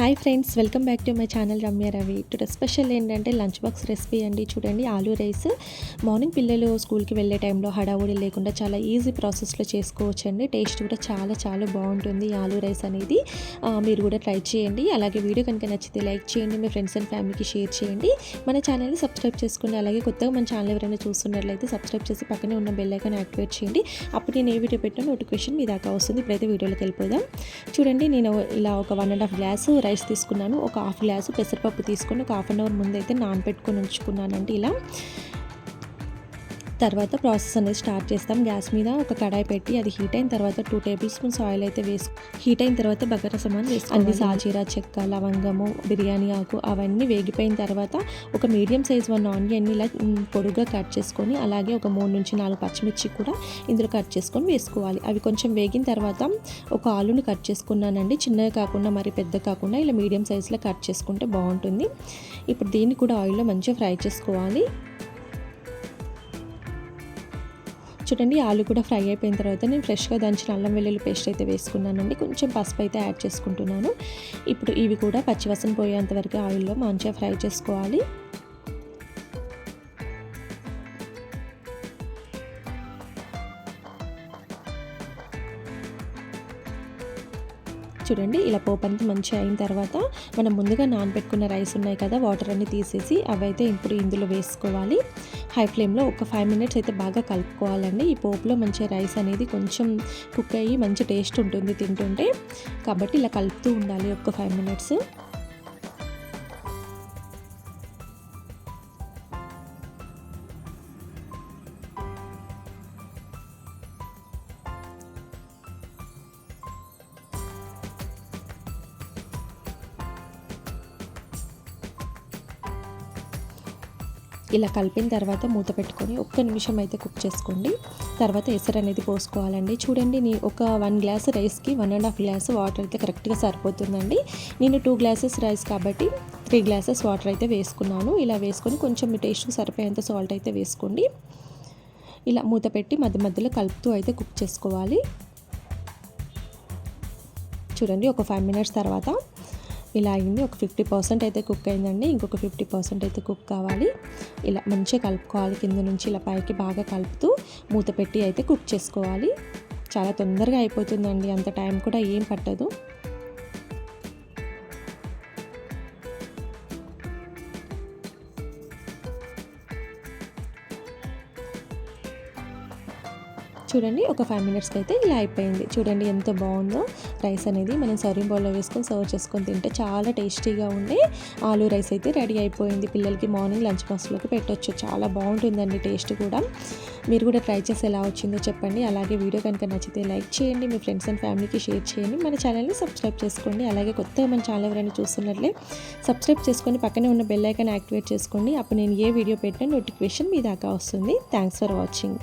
Hi friends welcome back to my channel Ramya Ravi. Today special ఏంటంటే lunch box recipe అండి. చూడండి aloo rice. Morning పిల్లలు స్కూల్కి వెళ్ళే టైంలో హడావుడి లేకుండా చాలా ఈజీ ప్రాసెస్లో చేసుకోవచ్చు అండి టేస్ట్ కూడా చాలా చాలా బాగుంటుంది ఈ ఆలూ రైస్ అనేది. మీరు కూడా ట్రై చేయండి. అలాగే వీడియో కనుక నచ్చితే లైక్ చేయండి మీ ఫ్రెండ్స్ అండ్ ఫ్యామిలీకి షేర్ చేయండి. మన ఛానల్ని సబ్స్క్రైబ్ చేసుకోండి అలాగే కొత్తగా మన ఛానల్ ఎవరైనా చూస్తున్నట్లయితే సబ్స్క్రైబ్ చేసి పక్కనే ఉన్న బెల్ ఐకాన్ యాక్టివేట్ చేయండి. అప్పుడు నేను ఏ వీడియో పెట్టినా నోటిఫికేషన్ మీ దాకా వస్తుంది. ఇప్పుడైతే వీడియోలోకి వెళ్ళిపోదాం. చూడండి నేను ఇలా ఒక one and half glass rice తీసుకున్నాను. ఒక హాఫ్ గ్లాసు పెసరపప్పు తీసుకొని ఒక హాఫ్ అన్ అవర్ ముందు అయితే నానబెట్టుకొని ఉంచుకున్నానండి ఇలా. తర్వాత ప్రాసెస్ అనేది స్టార్ట్ చేస్తాం. గ్యాస్ మీద ఒక కడాయి పెట్టి అది హీట్ అయిన తర్వాత టూ టేబుల్ స్పూన్స్ ఆయిల్ అయితే వేసు హీట్ అయిన తర్వాత బగర సమాన్ వేసుకో అన్ని సాజీరా చెక్క లవంగము బిర్యానీ ఆకు అవన్నీ వేగిపోయిన తర్వాత ఒక మీడియం సైజ్ వన్ ఆనియన్ని ఇలా మ్, పొడుగా కట్ చేసుకొని అలాగే ఒక మూడు నుంచి నాలుగు పచ్చిమిర్చి కూడా ఇందులో కట్ చేసుకొని వేసుకోవాలి. అవి కొంచెం వేగిన తర్వాత ఒక ఆలుని కట్ చేసుకున్నానండి. చిన్నగా కాకుండా మరి పెద్ద కాకుండా ఇలా మీడియం సైజులో కట్ చేసుకుంటే బాగుంటుంది. ఇప్పుడు దీన్ని కూడా ఆయిల్లో మంచిగా ఫ్రై చేసుకోవాలి. చూడండి ఆలు కూడా ఫ్రై అయిపోయిన తర్వాత నేను ఫ్రెష్గా దంచిన అల్లం వెల్లుల్లి పేస్ట్ అయితే వేసుకున్నానండి. కొంచెం పసుపు అయితే యాడ్ చేసుకుంటున్నాను. ఇప్పుడు ఇవి కూడా పచ్చివసన పోయేంత వరకు ఆయిల్లో మంచిగా ఫ్రై చేసుకోవాలి. చూడండి. ఇలా పోపు అంతా మంచిగా అయిన తర్వాత మనం ముందుగా నానబెట్టుకున్న రైస్ ఉన్నాయి కదా వాటర్ అన్ని తీసేసి అవైతే ఇప్పుడు ఇందులో వేసుకోవాలి. హై ఫ్లేమ్లో ఒక ఫైవ్ మినిట్స్ అయితే బాగా కలుపుకోవాలండి. ఈ పోపులో మంచిగా రైస్ అనేది కొంచెం కుక్ అయ్యి మంచి టేస్ట్ ఉంటుంది తింటుంటే. కాబట్టి ఇలా కలుపుతూ ఉండాలి ఒక ఫైవ్ మినిట్స్. ఇలా కలిపిన తర్వాత మూత పెట్టుకొని ఒక్క నిమిషం అయితే కుక్ చేసుకోండి. తర్వాత ఎసరు అనేది పోసుకోవాలండి. చూడండి నీ ఒక వన్ గ్లాస్ రైస్కి one and half glass water అయితే కరెక్ట్గా సరిపోతుందండి. నేను టూ గ్లాసెస్ రైస్ కాబట్టి త్రీ గ్లాసెస్ వాటర్ అయితే వేసుకున్నాను. ఇలా వేసుకొని కొంచెం మీ టేస్ట్కి సరిపోయేంత సాల్ట్ అయితే వేసుకోండి. ఇలా మూత పెట్టి మధ్య మధ్యలో కలుపుతూ అయితే కుక్ చేసుకోవాలి. చూడండి ఒక ఫైవ్ మినిట్స్ తర్వాత ఇలా అయింది. ఒక ఫిఫ్టీ పర్సెంట్ అయితే కుక్ అయిందండి. ఇంకొక ఫిఫ్టీ పర్సెంట్ అయితే కుక్ కావాలి. ఇలా మంచిగా కలుపుకోవాలి. కింద నుంచి ఇలా పైకి బాగా కలుపుతూ మూత పెట్టి అయితే కుక్ చేసుకోవాలి. చాలా తొందరగా అయిపోతుందండి. అంత టైం కూడా ఏం పట్టదు. చూడండి ఒక ఫైవ్ మినిట్స్కి అయితే ఇలా అయిపోయింది. చూడండి ఎంత బాగుందో. రైస్ అనేది మనం సర్వింగ్ బౌల్లో వేసుకొని సర్వ్ చేసుకొని తింటే చాలా టేస్టీగా ఉండే ఆలూ రైస్ అయితే రెడీ అయిపోయింది. పిల్లలకి మార్నింగ్ లంచ్ బాక్స్లోకి పెట్టొచ్చు. చాలా బాగుంటుందండి టేస్ట్ కూడా. మీరు కూడా ట్రై చేసి ఎలా వచ్చిందో చెప్పండి. అలాగే వీడియో కనుక నచ్చితే లైక్ చేయండి. మీ ఫ్రెండ్స్ అండ్ ఫ్యామిలీకి షేర్ చేయండి. మన ఛానల్ని సబ్స్క్రైబ్ చేసుకోండి. అలాగే కొత్తగా మన ఛానల్ ఎవరైనా చూస్తున్నట్లే సబ్స్క్రైబ్ చేసుకొని పక్కనే ఉన్న బెల్ ఐకాన్ యాక్టివేట్ చేసుకోండి. అప్పుడు నేను ఏ వీడియో పెట్టినా నోటిఫికేషన్ మీ దాకా వస్తుంది. Thanks for watching